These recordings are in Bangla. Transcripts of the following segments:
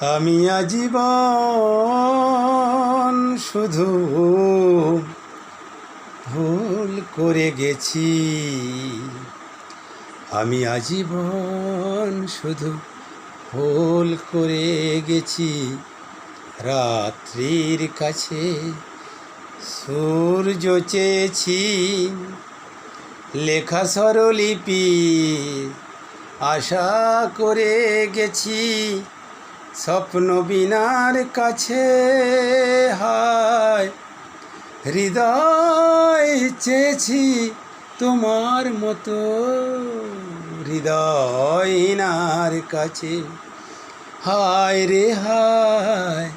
আমি আজীবন শুধু ভুল করে গেছি। আমি আজীবন শুধু ভুল করে গেছি। রাত্রির কাছে সূর্য চেয়েছি। লেখা স্বরলিপি আশা করে গেছি। স্বপ্ন বিনার কাছে হায়। হৃদয় চেয়েছি তোমার মতো হৃদয়নার কাছে। হায় রে হায়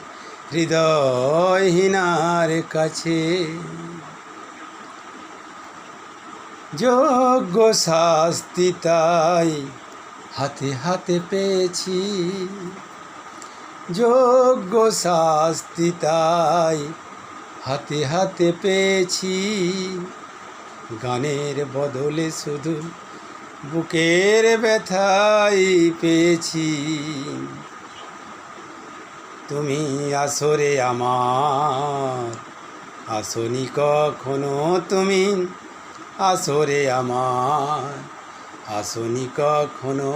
হৃদয়হীনার কাছে। যোগ্য শাস্তি তাই হাতে হাতে পেয়েছি। যোগ্য শাস্তি তাই হাতে হাতে পেয়েছি। গানের বদলে শুধু বুকের ব্যথাই পেয়েছি। তুমি আসরে আমার, আসনি কখনো তুমি আসরে আমার, আসনি কখনো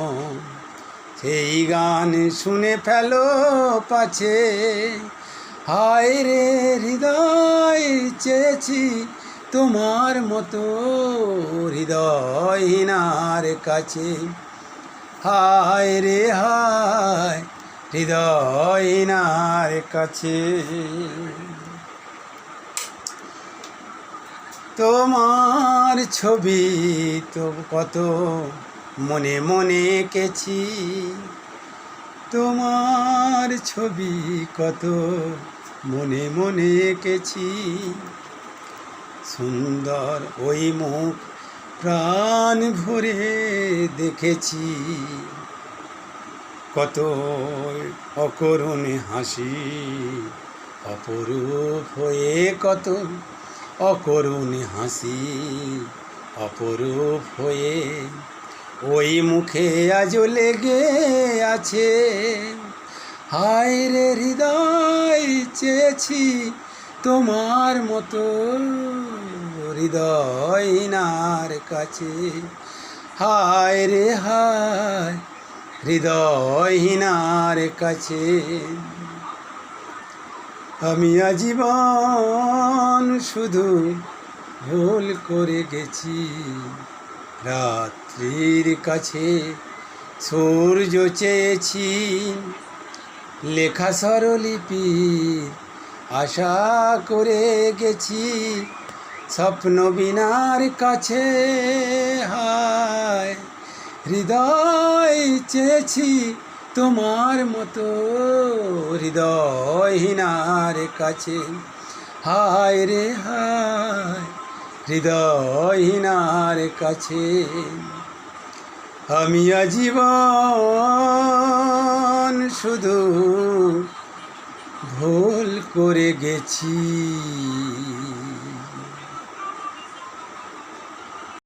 সেই গান শুনে ফেলো পাছে। হায় রে হৃদয়, চেয়েছি তোমার মতো হৃদয়হীনার কাছে। হায় রে হায় হৃদয়হীনার কাছে। তোমার ছবি তো কত মনে মনে এঁকেছি তোমার ছবি কত? মনে মনে এঁকেছি সুন্দর ওই মুখ প্রাণ ভরে দেখেছি। কত অকরুণ হাসি, অপরূপ হয়ে কত অকরুণ হাসি, অপরূপ হয়ে ওই মুখে আজ লেগে আছে। হায় রে হৃদয়, চেয়েছি তোমার মতো হৃদয়নার কাছে। হায় রে হায় হৃদয়হীনার কাছে। আমি আজীবন শুধু ভুল করে গেছি। রাত্রির কাছে সূর্য চেয়েছি লেখা স্বরলিপি আশা করে গেছি, স্বপ্ন বিনার কাছে হায়। হৃদয় চেয়েছি তোমার মতো, হৃদয়হীনার কাছে। হায় রে হায়। হৃদয়হীনার কাছে আমি আজীবন শুধু ভুল করে গেছি।